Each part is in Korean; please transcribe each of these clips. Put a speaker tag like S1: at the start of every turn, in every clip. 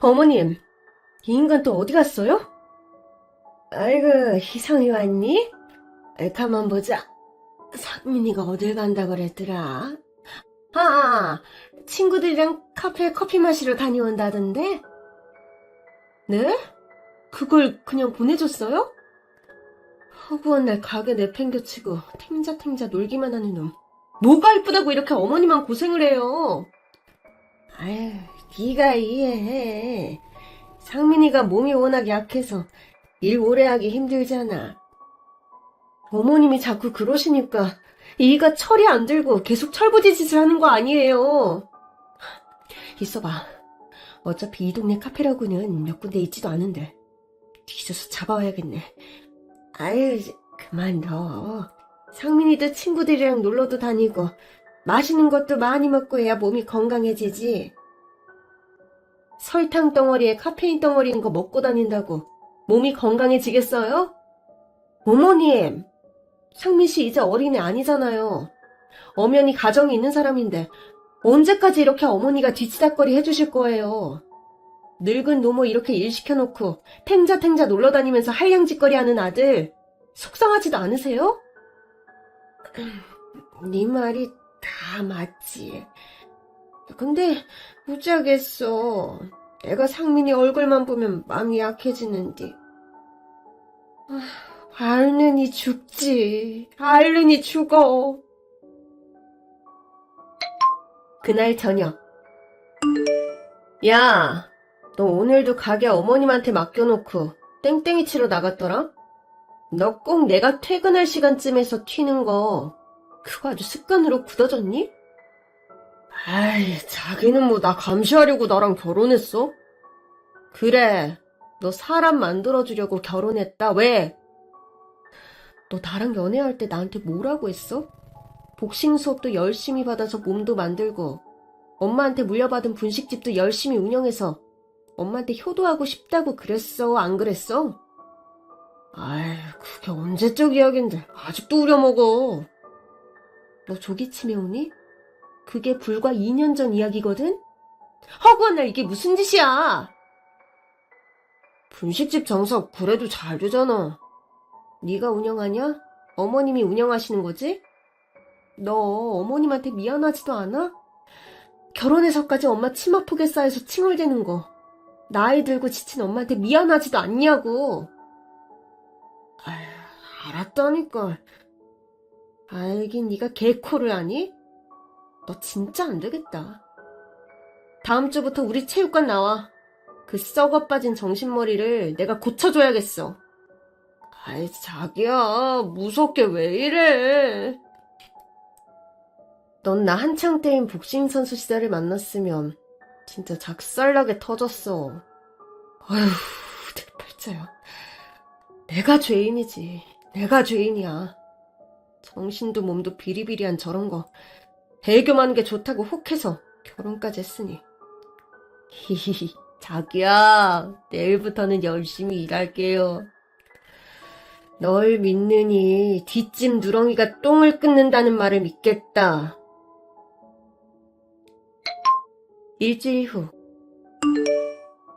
S1: 어머님, 이 인간 또 어디 갔어요? 아이고, 희성이 왔니? 에, 가만 보자. 상민이가 어딜 간다 그랬더라? 아, 친구들이랑 카페에 커피 마시러 다녀온다던데? 네? 그걸 그냥 보내줬어요? 허구한 날 가게 내팽겨치고 탱자탱자 놀기만 하는 놈. 뭐가 이쁘다고 이렇게 어머니만 고생을 해요? 아유, 네가 이해해. 상민이가 몸이 워낙 약해서 일 오래 하기 힘들잖아. 어머님이 자꾸 그러시니까 이가 철이 안 들고 계속 철부지 짓을 하는 거 아니에요. 있어봐. 어차피 이 동네 카페라고는 몇 군데 있지도 않은데 뒤져서 잡아와야겠네. 아유, 이제 그만 둬. 상민이도 친구들이랑 놀러도 다니고 맛있는 것도 많이 먹고 해야 몸이 건강해지지. 설탕 덩어리에 카페인 덩어리인 거 먹고 다닌다고 몸이 건강해지겠어요? 어머님, 상민 씨 이제 어린애 아니잖아요. 엄연히 가정이 있는 사람인데 언제까지 이렇게 어머니가 뒤치다거리 해주실 거예요? 늙은 노모 이렇게 일 시켜놓고 탱자탱자 놀러 다니면서 할량짓거리 하는 아들 속상하지도 않으세요? 네 말이 다 맞지. 근데 무지하겠어. 내가 상민이 얼굴만 보면 마음이 약해지는데. 아, 앓느니 죽지. 앓느니 죽어. 그날 저녁. 야, 너 오늘도 가게 어머님한테 맡겨놓고 땡땡이 치러 나갔더라? 너 꼭 내가 퇴근할 시간쯤에서 튀는 거 그거 아주 습관으로 굳어졌니? 아이, 자기는 뭐 나 감시하려고 나랑 결혼했어? 그래, 너 사람 만들어주려고 결혼했다. 왜? 너 나랑 연애할 때 나한테 뭐라고 했어? 복싱 수업도 열심히 받아서 몸도 만들고 엄마한테 물려받은 분식집도 열심히 운영해서 엄마한테 효도하고 싶다고 그랬어? 안 그랬어? 아이, 그게 언제적 이야기인데 아직도 우려먹어. 너 조기침에 오니? 그게 불과 2년 전 이야기거든? 허구한 날 이게 무슨 짓이야? 분식집 장사 그래도 잘 되잖아. 네가 운영하냐? 어머님이 운영하시는 거지? 너 어머님한테 미안하지도 않아? 결혼해서까지 엄마 치마폭에 쌓여서 칭얼대는 거. 나이 들고 지친 엄마한테 미안하지도 않냐고. 아휴, 알았다니까. 알긴 네가 개코를 하니? 너 진짜 안 되겠다. 다음 주부터 우리 체육관 나와. 그 썩어 빠진 정신머리를 내가 고쳐줘야겠어. 아이, 자기야, 무섭게 왜 이래? 넌 나 한창 때인 복싱 선수 시절을 만났으면 진짜 작살나게 터졌어. 아휴, 내 팔자야. 내가 죄인이지. 내가 죄인이야. 정신도 몸도 비리비리한 저런 거 애교하는 게 좋다고 혹해서 결혼까지 했으니. 히히히, 자기야, 내일부터는 열심히 일할게요. 널 믿느니 뒷짐 누렁이가 똥을 끊는다는 말을 믿겠다. 일주일 후.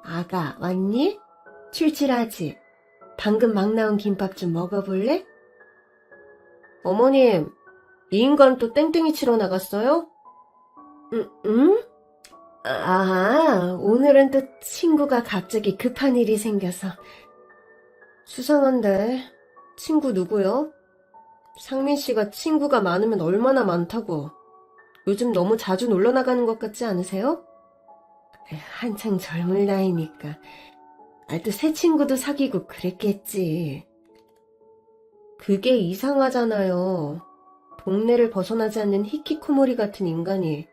S1: 아가, 왔니? 출출하지? 방금 막 나온 김밥 좀 먹어볼래? 어머님, 이 인간 또 땡땡이 치러 나갔어요? 응, 응? 아, 오늘은 또 친구가 갑자기 급한 일이 생겨서. 수상한데, 친구 누구요? 상민 씨가 친구가 많으면 얼마나 많다고. 요즘 너무 자주 놀러 나가는 것 같지 않으세요? 한창 젊을 나이니까. 아, 또 새 친구도 사귀고 그랬겠지. 그게 이상하잖아요. 동네를 벗어나지 않는 히키코모리 같은 인간이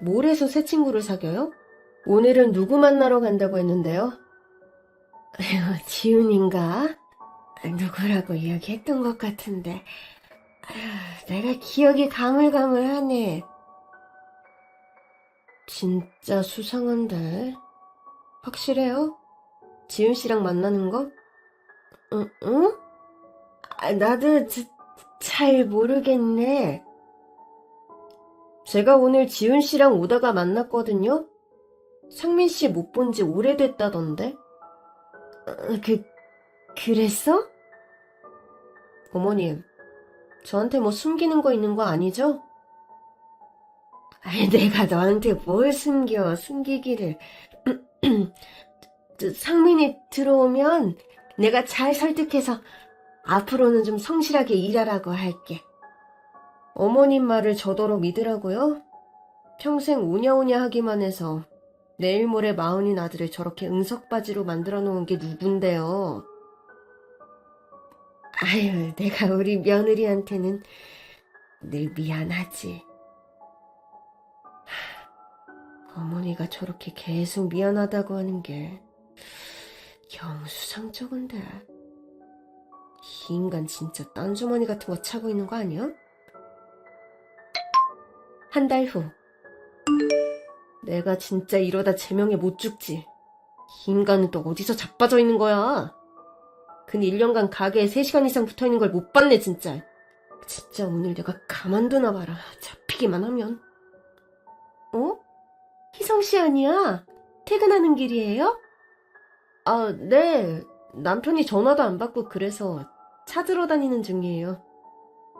S1: 뭘 해서 새 친구를 사겨요? 오늘은 누구 만나러 간다고 했는데요? 아휴, 지훈인가? 누구라고 이야기했던 것 같은데 내가 기억이 가물가물하네. 진짜 수상한데 확실해요? 지훈 씨랑 만나는 거? 응? 응? 아, 나도 자- 잘 모르겠네. 제가 오늘 지훈 씨랑 오다가 만났거든요? 상민 씨 못 본 지 오래됐다던데? 어, 그, 그랬어? 어머님, 저한테 뭐 숨기는 거 있는 거 아니죠? 아이, 내가 너한테 뭘 숨겨, 숨기기를. 저, 상민이 들어오면 내가 잘 설득해서 앞으로는 좀 성실하게 일하라고 할게. 어머님 말을 저더러 믿으라고요? 평생 우냐우냐 하기만 해서 내일 모레 마흔인 아들을 저렇게 응석바지로 만들어 놓은 게 누군데요? 아유, 내가 우리 며느리한테는 늘 미안하지. 하, 어머니가 저렇게 계속 미안하다고 하는 게 영 수상쩍은데. 이 인간 진짜 딴 주머니 같은 거 차고 있는 거 아니야? 한 달 후. 내가 진짜 이러다 제명에 못 죽지. 이 인간은 또 어디서 자빠져 있는 거야? 근 1년간 가게에 3시간 이상 붙어 있는 걸 못 봤네, 진짜. 진짜 오늘 내가 가만두나 봐라. 잡히기만 하면. 어? 희성 씨 아니야? 퇴근하는 길이에요? 아, 네. 남편이 전화도 안 받고 그래서 찾으러 다니는 중이에요.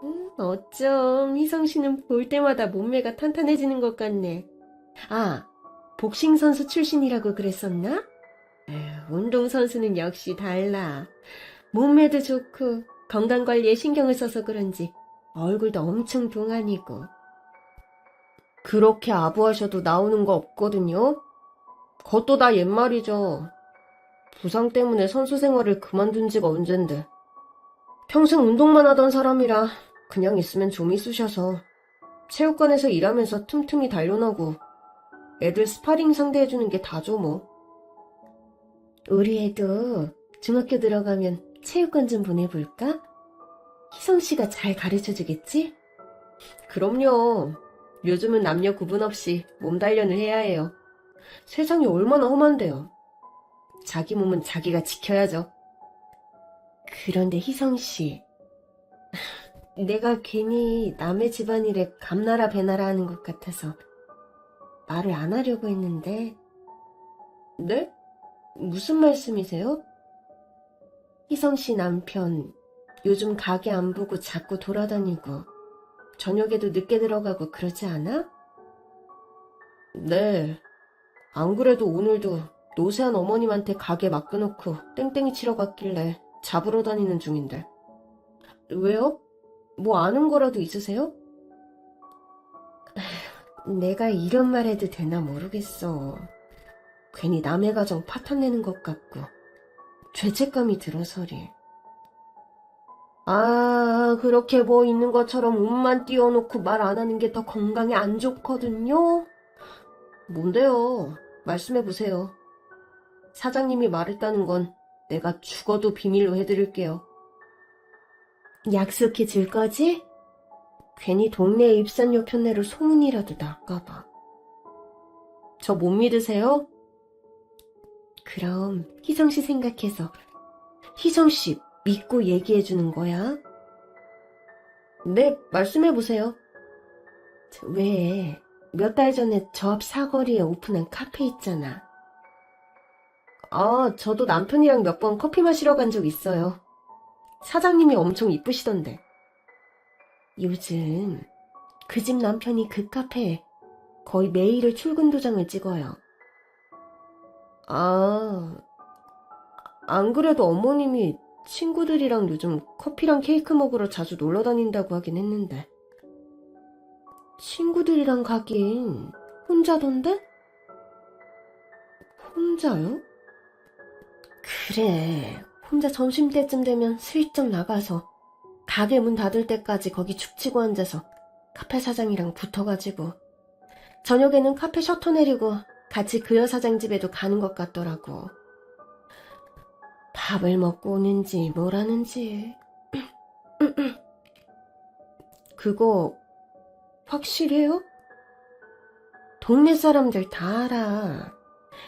S1: 음, 어쩜 희성 씨는 볼 때마다 몸매가 탄탄해지는 것 같네. 아, 복싱 선수 출신이라고 그랬었나? 에휴, 운동 선수는 역시 달라. 몸매도 좋고 건강 관리에 신경을 써서 그런지 얼굴도 엄청 동안이고. 그렇게 아부하셔도 나오는 거 없거든요. 그것도 다 옛말이죠. 부상 때문에 선수 생활을 그만둔 지가 언젠데. 평생 운동만 하던 사람이라 그냥 있으면 좀 있으셔서 체육관에서 일하면서 틈틈이 단련하고 애들 스파링 상대해주는 게 다죠 뭐. 우리 애도 중학교 들어가면 체육관 좀 보내볼까? 희성 씨가 잘 가르쳐 주겠지? 그럼요. 요즘은 남녀 구분 없이 몸 단련을 해야 해요. 세상이 얼마나 험한데요. 자기 몸은 자기가 지켜야죠. 그런데 희성 씨, 내가 괜히 남의 집안일에 감나라 배나라 하는 것 같아서 말을 안 하려고 했는데, 네? 무슨 말씀이세요? 희성 씨 남편, 요즘 가게 안 보고 자꾸 돌아다니고, 저녁에도 늦게 들어가고 그러지 않아? 네. 안 그래도 오늘도 노세한 어머님한테 가게 맡겨놓고 땡땡이 치러 갔길래 잡으러 다니는 중인데. 왜요? 뭐 아는 거라도 있으세요? 내가 이런 말 해도 되나 모르겠어. 괜히 남의 가정 파탄내는 것 같고, 죄책감이 들어서리. 아, 그렇게 뭐 있는 것처럼 옷만 띄워놓고 말 안 하는 게 더 건강에 안 좋거든요? 뭔데요? 말씀해보세요. 사장님이 말했다는 건 내가 죽어도 비밀로 해드릴게요. 약속해 줄 거지? 괜히 동네 입산료 편내로 소문이라도 날까봐. 저 못 믿으세요? 그럼 희성 씨 생각해서 희성 씨 믿고 얘기해 주는 거야? 네, 말씀해 보세요. 왜? 몇 달 전에 저 앞 사거리에 오픈한 카페 있잖아. 아, 저도 남편이랑 몇 번 커피 마시러 간 적 있어요. 사장님이 엄청 이쁘시던데. 요즘 그 집 남편이 그 카페에 거의 매일을 출근 도장을 찍어요. 아, 안 그래도 어머님이 친구들이랑 요즘 커피랑 케이크 먹으러 자주 놀러 다닌다고 하긴 했는데. 친구들이랑 가긴 혼자던데? 혼자요? 그래, 혼자 점심때쯤 되면 슬쩍 나가서 가게 문 닫을 때까지 거기 죽치고 앉아서 카페 사장이랑 붙어가지고 저녁에는 카페 셔터 내리고 같이 그 여사장 집에도 가는 것 같더라고. 밥을 먹고 오는지 뭘 하는지. 그거 확실해요? 동네 사람들 다 알아.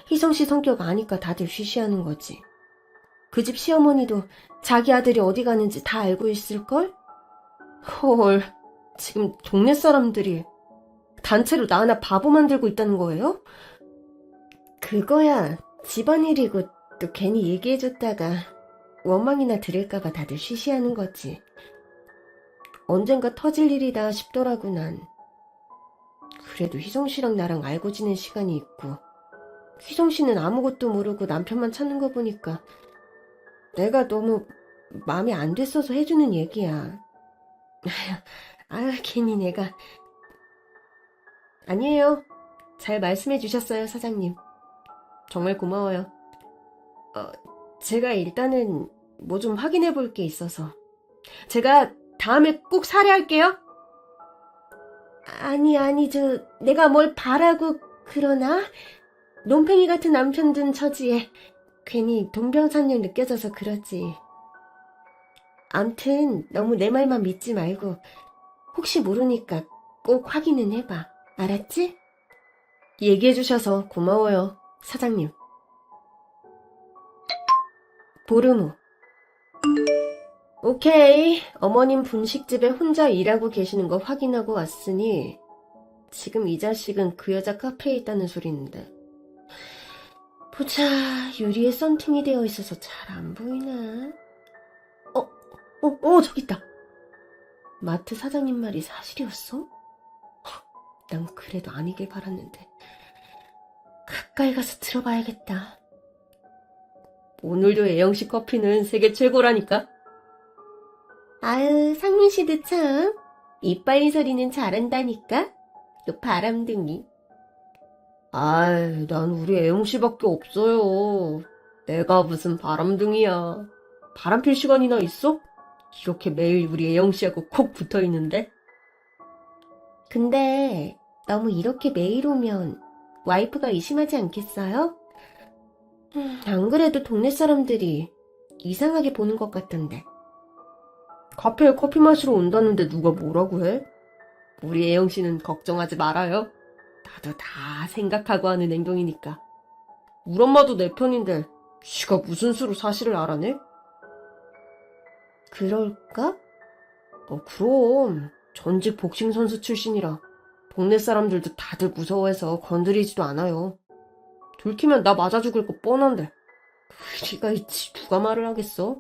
S1: 희성 씨 성격 아니까 다들 쉬쉬하는 거지. 그 집 시어머니도 자기 아들이 어디 가는지 다 알고 있을걸? 헐, 지금 동네 사람들이 단체로 나 하나 바보 만들고 있다는 거예요? 그거야 집안일이고 또 괜히 얘기해줬다가 원망이나 들을까봐 다들 쉬쉬하는 거지. 언젠가 터질 일이다 싶더라고 난. 그래도 희성 씨랑 나랑 알고 지낸 시간이 있고 희성 씨는 아무것도 모르고 남편만 찾는 거 보니까 내가 너무 마음에 안 됐어서 해주는 얘기야. 아유, 괜히 내가. 아니에요. 잘 말씀해 주셨어요, 사장님. 정말 고마워요. 어, 제가 일단은 뭐 좀 확인해 볼 게 있어서. 제가 다음에 꼭 살해할게요. 아니, 아니, 저, 내가 뭘 바라고 그러나? 논팽이 같은 남편 둔 처지에 괜히 동병상련 느껴져서 그러지. 암튼 너무 내 말만 믿지 말고 혹시 모르니까 꼭 확인은 해봐. 알았지? 얘기해주셔서 고마워요, 사장님. 보름 후. 오케이. 어머님 분식집에 혼자 일하고 계시는 거 확인하고 왔으니 지금 이 자식은 그 여자 카페에 있다는 소리인데. 보자, 유리에 썬팅이 되어 있어서 잘 안 보이나? 어, 어, 어, 저기 있다. 마트 사장님 말이 사실이었어? 헉, 난 그래도 아니길 바랐는데. 가까이 가서 들어봐야겠다. 오늘도 애영씨 커피는 세계 최고라니까. 아유, 상민 씨도 참. 이빨린 소리는 잘한다니까. 요 바람둥이. 아이, 난 우리 애영 씨밖에 없어요. 내가 무슨 바람둥이야. 바람 필 시간이나 있어? 이렇게 매일 우리 애영 씨하고 콕 붙어 있는데? 근데 너무 이렇게 매일 오면 와이프가 의심하지 않겠어요? 음, 안 그래도 동네 사람들이 이상하게 보는 것 같던데. 카페에 커피 마시러 온다는데 누가 뭐라고 해? 우리 애영 씨는 걱정하지 말아요. 나도 다 생각하고 하는 행동이니까. 우리 엄마도 내 편인데, 지가 무슨 수로 사실을 알아내? 그럴까? 어, 그럼. 전직 복싱 선수 출신이라 동네 사람들도 다들 무서워해서 건드리지도 않아요. 들키면 나 맞아 죽을 거 뻔한데. 그리가 있지 누가 말을 하겠어?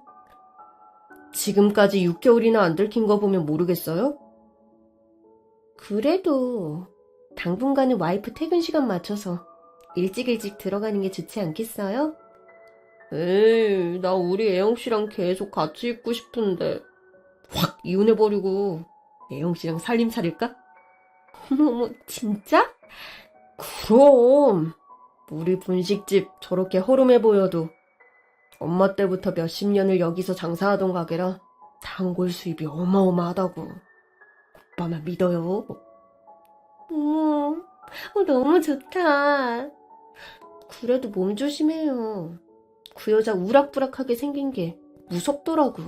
S1: 지금까지 6개월이나 안 들킨 거 보면 모르겠어요? 그래도 당분간은 와이프 퇴근 시간 맞춰서 일찍 일찍 들어가는 게 좋지 않겠어요? 에이, 나 우리 애영 씨랑 계속 같이 있고 싶은데 확 이혼해버리고 애영 씨랑 살림살일까? 어머머, 진짜? 그럼 우리 분식집 저렇게 허름해 보여도 엄마 때부터 몇십 년을 여기서 장사하던 가게라 단골 수입이 어마어마하다고. 오빠만 믿어요. 어머, 어, 너무 좋다. 그래도 몸 조심해요. 그 여자 우락부락하게 생긴 게 무섭더라고.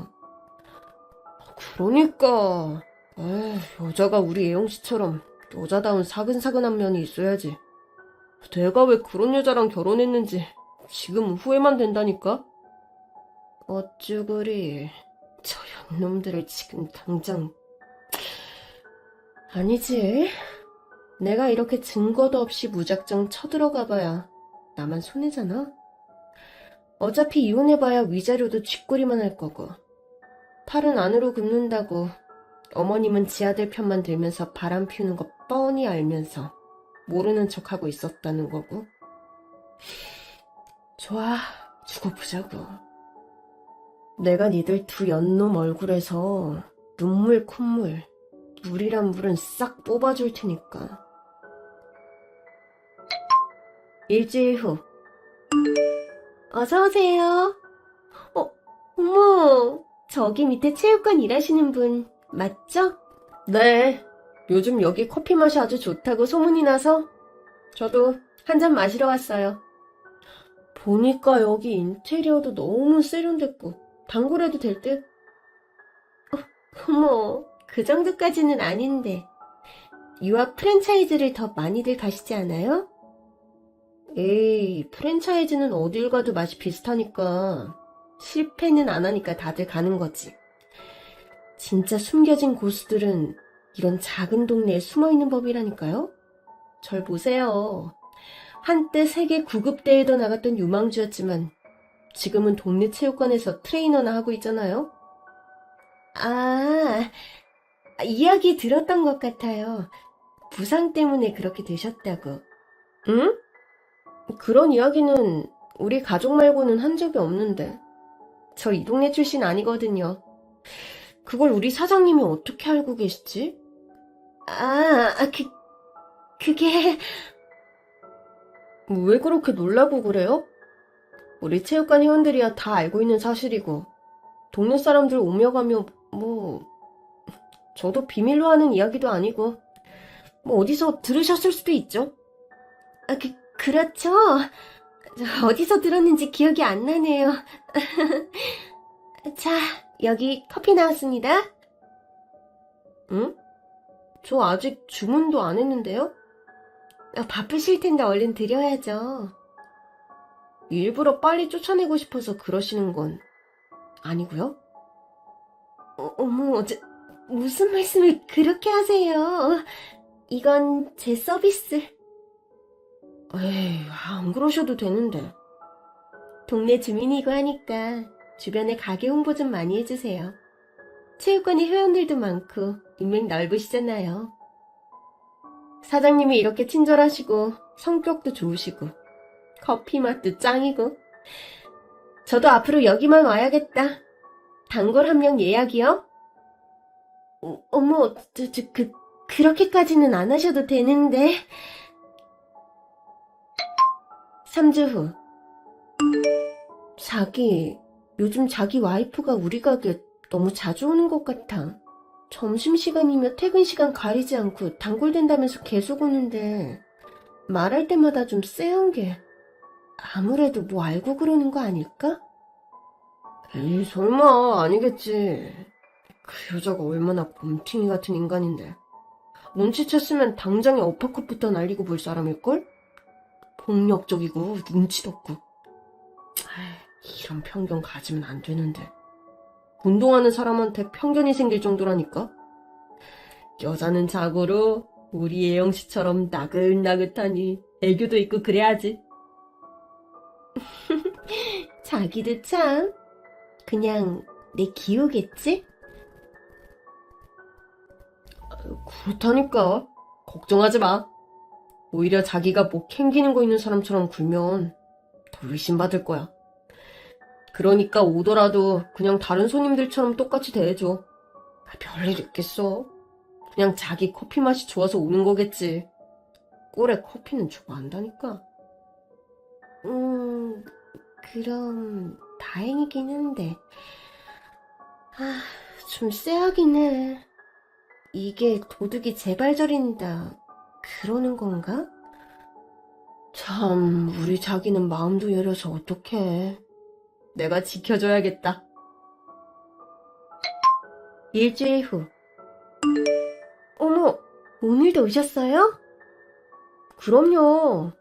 S1: 그러니까. 에휴, 여자가 우리 애영씨처럼 여자다운 사근사근한 면이 있어야지. 내가 왜 그런 여자랑 결혼했는지 지금 후회만 된다니까? 어쭈 그리 저 연놈들을 지금 당장 아니지 내가 이렇게 증거도 없이 무작정 쳐들어가 봐야 나만 손해잖아. 어차피 이혼해봐야 위자료도 쥐꼬리만 할 거고. 팔은 안으로 굽는다고 어머님은 지 아들 편만 들면서 바람 피우는 거 뻔히 알면서 모르는 척하고 있었다는 거고. 좋아 두고 보자고. 내가 니들 두 연놈 얼굴에서 눈물 콧물 물이란 물은 싹 뽑아줄 테니까 일주일 후 어서오세요 어, 어머 저기 밑에 체육관 일하시는 분 맞죠? 네 요즘 여기 커피 맛이 아주 좋다고 소문이 나서 저도 한 잔 마시러 왔어요 보니까 여기 인테리어도 너무 세련됐고 단골해도 될 듯? 어, 어머, 그 정도까지는 아닌데. 유학 프랜차이즈를 더 많이들 가시지 않아요? 에이, 프랜차이즈는 어딜 가도 맛이 비슷하니까. 실패는 안 하니까 다들 가는 거지. 진짜 숨겨진 고수들은 이런 작은 동네에 숨어 있는 법이라니까요? 절 보세요. 한때 세계 구급대회도 나갔던 유망주였지만 지금은 동네 체육관에서 트레이너나 하고 있잖아요. 아, 이야기 들었던 것 같아요. 부상 때문에 그렇게 되셨다고. 응? 그런 이야기는 우리 가족 말고는 한 적이 없는데. 저 이 동네 출신 아니거든요. 그걸 우리 사장님이 어떻게 알고 계시지? 아, 아, 그, 그게... 왜 그렇게 놀라고 그래요? 우리 체육관 회원들이야 다 알고 있는 사실이고, 동네 사람들 오며 가며, 뭐, 저도 비밀로 하는 이야기도 아니고, 뭐 어디서 들으셨을 수도 있죠? 아, 그, 그렇죠. 저 어디서 들었는지 기억이 안 나네요. 자, 여기 커피 나왔습니다. 응? 저 아직 주문도 안 했는데요? 아, 바쁘실 텐데 얼른 드려야죠. 일부러 빨리 쫓아내고 싶어서 그러시는 건 아니고요? 어, 어머, 저, 무슨 말씀을 그렇게 하세요? 이건 제 서비스. 에이, 안 그러셔도 되는데. 동네 주민이고 하니까 주변에 가게 홍보 좀 많이 해주세요. 체육관에 회원들도 많고 인맥 넓으시잖아요. 사장님이 이렇게 친절하시고 성격도 좋으시고 커피 맛도 짱이고 저도 앞으로 여기만 와야겠다. 단골 한 명 예약이요? 어, 어머, 저, 저, 그, 그렇게까지는 안 하셔도 되는데. 3주 후. 자기, 요즘 자기 와이프가 우리 가게 너무 자주 오는 것 같아. 점심시간이며 퇴근시간 가리지 않고 단골된다면서 계속 오는데, 말할 때마다 좀 쎄한 게, 아무래도 뭐 알고 그러는 거 아닐까? 에이, 설마, 아니겠지. 그 여자가 얼마나 봄팅이 같은 인간인데. 눈치챘으면 당장에 어퍼컷부터 날리고 볼 사람일걸? 폭력적이고 눈치도 없고. 아이, 이런 편견 가지면 안 되는데. 운동하는 사람한테 편견이 생길 정도라니까? 여자는 자고로 우리 예영 씨처럼 나긋나긋하니 애교도 있고 그래야지. 자기도 참. 그냥 내 기호겠지? 그렇다니까. 걱정하지 마. 오히려 자기가 뭐 캥기는 거 있는 사람처럼 굴면 더 의심받을 거야. 그러니까 오더라도 그냥 다른 손님들처럼 똑같이 대해줘. 아, 별일 있겠어. 그냥 자기 커피 맛이 좋아서 오는 거겠지. 꼴에 커피는 좋아한다니까. 음, 그럼 다행이긴 한데. 아, 좀 쎄하긴 해. 이게 도둑이 재발절인다. 그러는 건가? 참, 우리 자기는 마음도 여려서 어떡해. 내가 지켜줘야겠다. 일주일 후. 어머, 오늘도 오셨어요? 그럼요.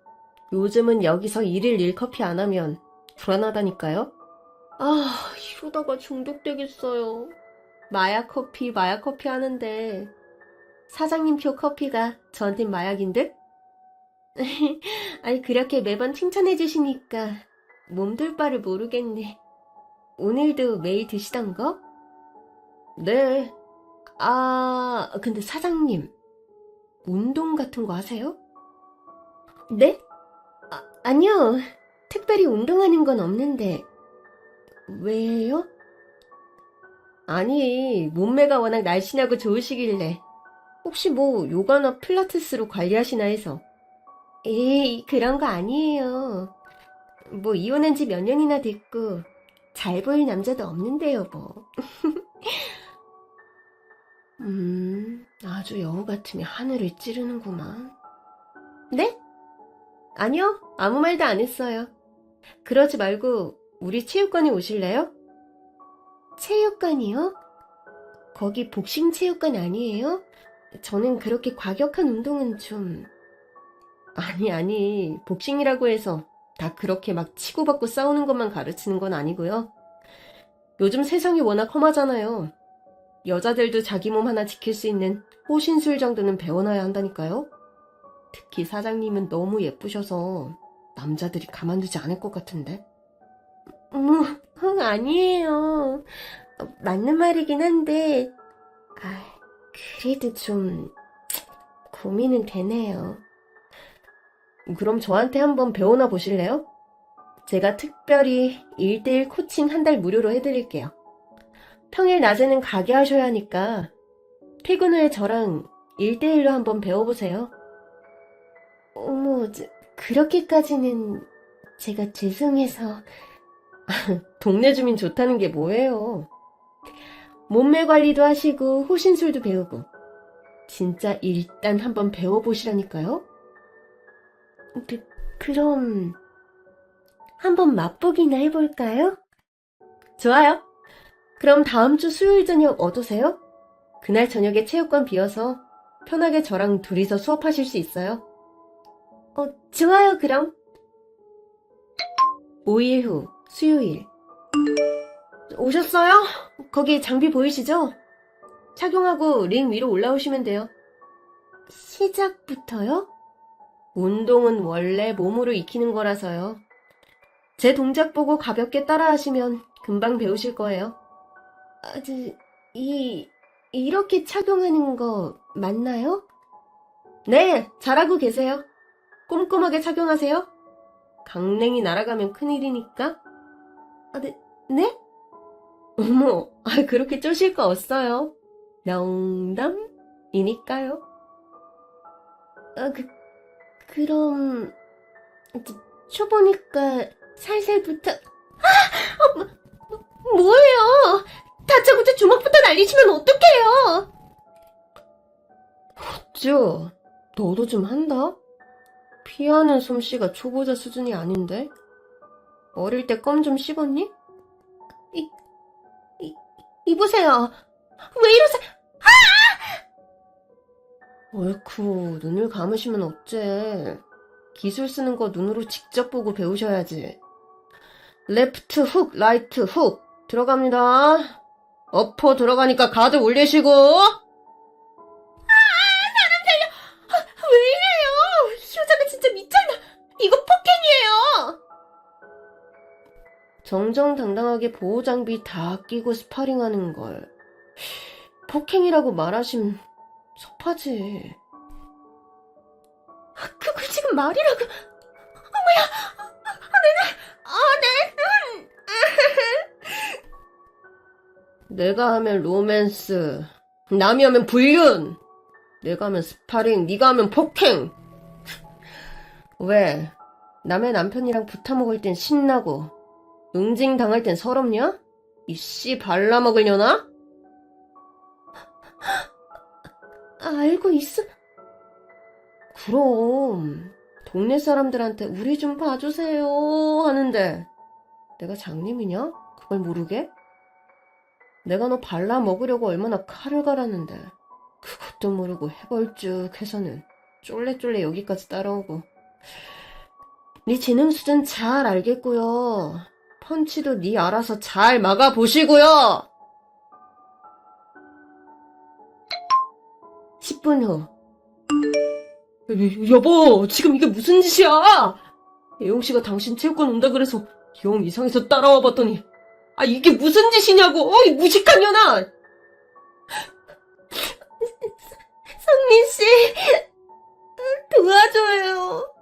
S1: 요즘은 여기서 일일 일 커피 안 하면 불안하다니까요. 아, 이러다가 중독되겠어요. 마약 커피, 마약 커피 하는데 사장님 표 커피가 저한텐 마약인 듯? 아니, 그렇게 매번 칭찬해 주시니까 몸둘 바를 모르겠네. 오늘도 매일 드시던 거? 네. 아, 근데 사장님, 운동 같은 거 하세요? 네? 아, 아니요. 특별히 운동하는 건 없는데. 왜요? 아니, 몸매가 워낙 날씬하고 좋으시길래. 혹시 뭐 요가나 필라테스로 관리하시나 해서. 에이, 그런 거 아니에요. 뭐 이혼한 지 몇 년이나 됐고 잘 보일 남자도 없는데요, 뭐. 음, 아주 여우 같으면 하늘을 찌르는구만. 네? 아니요, 아무 말도 안 했어요. 그러지 말고 우리 체육관에 오실래요? 체육관이요? 거기 복싱 체육관 아니에요? 저는 그렇게 과격한 운동은 좀... 아니, 아니, 복싱이라고 해서 다 그렇게 막 치고받고 싸우는 것만 가르치는 건 아니고요. 요즘 세상이 워낙 험하잖아요. 여자들도 자기 몸 하나 지킬 수 있는 호신술 정도는 배워놔야 한다니까요. 특히 사장님은 너무 예쁘셔서 남자들이 가만두지 않을 것 같은데. 뭐, 응, 아니에요. 어, 맞는 말이긴 한데, 아, 그래도 좀, 고민은 되네요. 그럼 저한테 한번 배워나 보실래요? 제가 특별히 1대1 코칭 한 달 무료로 해드릴게요. 평일 낮에는 가게 하셔야 하니까 퇴근 후에 저랑 1대1로 한번 배워보세요. 어머, 저, 그렇게까지는 제가 죄송해서. 동네 주민 좋다는 게 뭐예요? 몸매 관리도 하시고 호신술도 배우고 진짜 일단 한번 배워보시라니까요. 그, 그럼 한번 맛보기나 해볼까요? 좋아요. 그럼 다음 주 수요일 저녁 어떠세요? 그날 저녁에 체육관 비어서 편하게 저랑 둘이서 수업하실 수 있어요. 어, 좋아요, 그럼. 5일 후, 수요일. 오셨어요? 거기 장비 보이시죠? 착용하고 링 위로 올라오시면 돼요. 시작부터요? 운동은 원래 몸으로 익히는 거라서요. 제 동작 보고 가볍게 따라하시면 금방 배우실 거예요. 아, 저, 이, 이렇게 착용하는 거 맞나요? 네, 잘하고 계세요. 꼼꼼하게 착용하세요. 강냉이 날아가면 큰일이니까. 아, 네, 네? 어머, 아, 그렇게 쪼실 거 없어요. 농담이니까요. 아, 그, 그럼, 저, 초보니까 살살부터, 아! 어, 뭐, 뭐예요? 다짜고짜 주먹부터 날리시면 어떡해요? 어쭈, 너도 좀 한다? 피하는 솜씨가 초보자 수준이 아닌데? 어릴 때 껌 좀 씹었니? 이, 이, 이보세요. 왜 이러세요? 어이쿠, 눈을 감으시면 어째. 기술 쓰는 거 눈으로 직접 보고 배우셔야지. 레프트 훅, 라이트 훅. 들어갑니다. 어퍼 들어가니까 가드 올리시고. 정정당당하게 보호장비 다 끼고 스파링하는 걸. 폭행이라고 말하시면 섭하지. 아, 그거 지금 말이라고. 어머야, 아, 내 눈, 아, 내 눈. 내가 하면 로맨스, 남이 하면 불륜, 내가 하면 스파링, 네가 하면 폭행. 왜? 남의 남편이랑 붙어먹을 땐 신나고, 응징 당할 땐 서럽냐? 이씨 발라먹으려나? 알고 있어. 그럼 동네 사람들한테 우리 좀 봐주세요 하는데 내가 장님이냐? 그걸 모르게? 내가 너 발라 먹으려고 얼마나 칼을 갈았는데 그것도 모르고 해벌쭉 해서는 쫄래쫄래 여기까지 따라오고 네 지능 수준 잘 알겠고요 펀치도 네 알아서 잘 막아보시고요 10분 후 여- 여보, 지금 이게 무슨 짓이야? 예영 씨가 당신 체육관 온다 그래서 영 이상해서 따라와 봤더니 아 이게 무슨 짓이냐고? 어, 이 무식한 년아! 성민 씨, 도와줘요.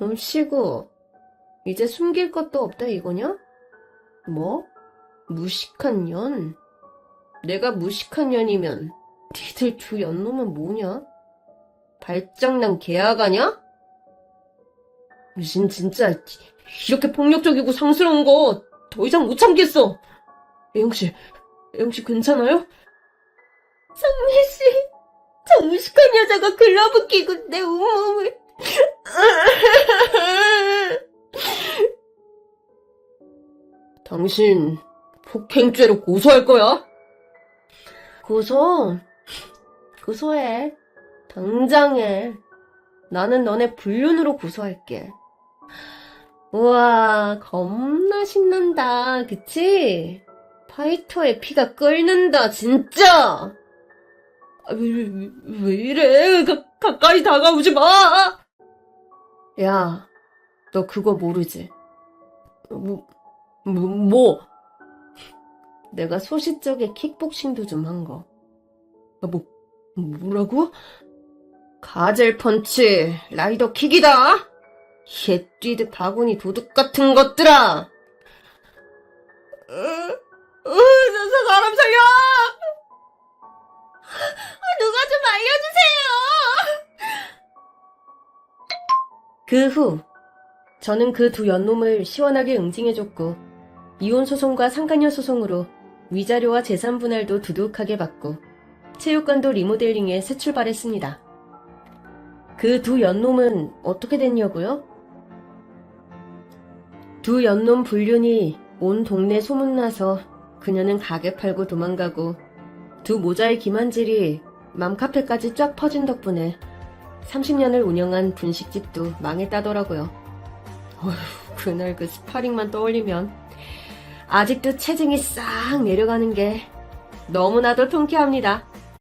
S1: 넌 쉬고 이제 숨길 것도 없다 이거냐? 뭐? 무식한 년? 내가 무식한 년이면 니들 두 연놈은 뭐냐? 발장난 개아가냐? 무슨 진짜 이렇게 폭력적이고 상스러운 거 더 이상 못 참겠어. 애영 씨, 애영 씨 괜찮아요? 상민 씨, 저 무식한 여자가 글러브 끼고 내 온몸을 당신 폭행죄로 고소할 거야? 고소? 고소해. 당장 해. 나는 너네 불륜으로 고소할게. 우와, 겁나 신난다. 그치? 파이터의 피가 끓는다, 진짜! 아, 왜, 왜, 왜 이래? 가, 가까이 다가오지 마! 야, 너 그거 모르지? 뭐, 뭐, 뭐? 내가 소시적에 킥복싱도 좀 한 거. 아, 뭐, 뭐라고? 가젤 펀치, 라이더 킥이다! 얘 뛰듯 바구니 도둑 같은 것들아! 으, 으, 저, 저 사람 살려! 누가 좀 알려주세요! 그 후, 저는 그 두 연놈을 시원하게 응징해줬고, 이혼 소송과 상간녀 소송으로 위자료와 재산 분할도 두둑하게 받고, 체육관도 리모델링에 새 출발했습니다. 그 두 연놈은 어떻게 됐냐고요? 두 연놈 불륜이 온 동네 소문나서 그녀는 가게 팔고 도망가고 두 모자의 김한질이 맘카페까지 쫙 퍼진 덕분에 30년을 운영한 분식집도 망했다더라고요. 어휴, 그날 그 스파링만 떠올리면 아직도 체증이 싹 내려가는 게 너무나도 통쾌합니다.